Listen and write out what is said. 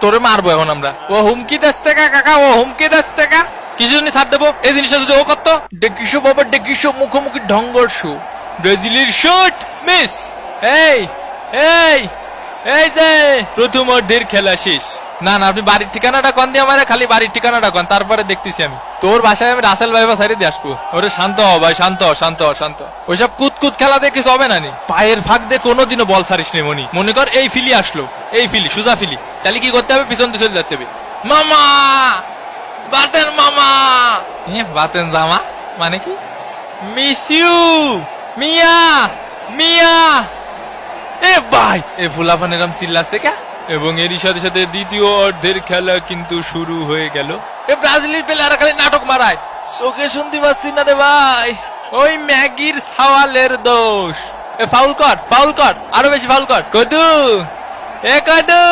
তোরে মারবো এখন আমরা। ও হুমকি দিচ্ছে কা কাকা ও হুমকি দিচ্ছে কা। কিছু জন্য ছাড় দেবো? এই জিনিসটা যদি ও করতো? ডেকিসো বাবা ডেকিসো মুখোমুখি ঢঙ্গর শু ব্রাজিলের শুট মিস এই এই। এই যে, প্রথম অর্ধের খেলা শেষ। না না, আপনি বাড়ির ঠিকানাটা কন দিয়ে আমার, খালি বাড়ির ঠিকানাটা কন, তারপরে দেখতেছি আমি। তোর বাসায় আমি রাসেল ভাই বা সাইডে দিয়ে আসব। ওরে শান্ত হ ভাই, শান্ত শান্ত হ, শান্ত। ওইসব কুতকুত খেলা দেখে কিছু হবে না নি? পায়ের ফাঁক দিয়ে কোনোদিনও বল ছাড়িস নি মনি। মনে কর এই ফিলি আসলো, এই ফিলি, সুজা ফিলি। তাহলে কি করতে হবে? পিছন চলে যেতে হবে। মামা! বাতেন মামা! বাতেন জামা? মানে কি? মিস ইউ মিয়া! মিয়া! ভাই। এ ফুলাফান এরম চিল্লাচ্ছে কে? এবং এরই সাথে সাথে দ্বিতীয় অর্ধের খেলা কিন্তু শুরু হয়ে গেল। এ ব্রাজিলের প্লেয়াররা খালি নাটক মারায়। চোখে শুনতে পাচ্ছি না রে ভাই। ওই ম্যাগির সাওয়ালের দোষ। এ ফাউল কর ফাউল কর আরও বেশি ফাউল কর। কদু। এ কদু।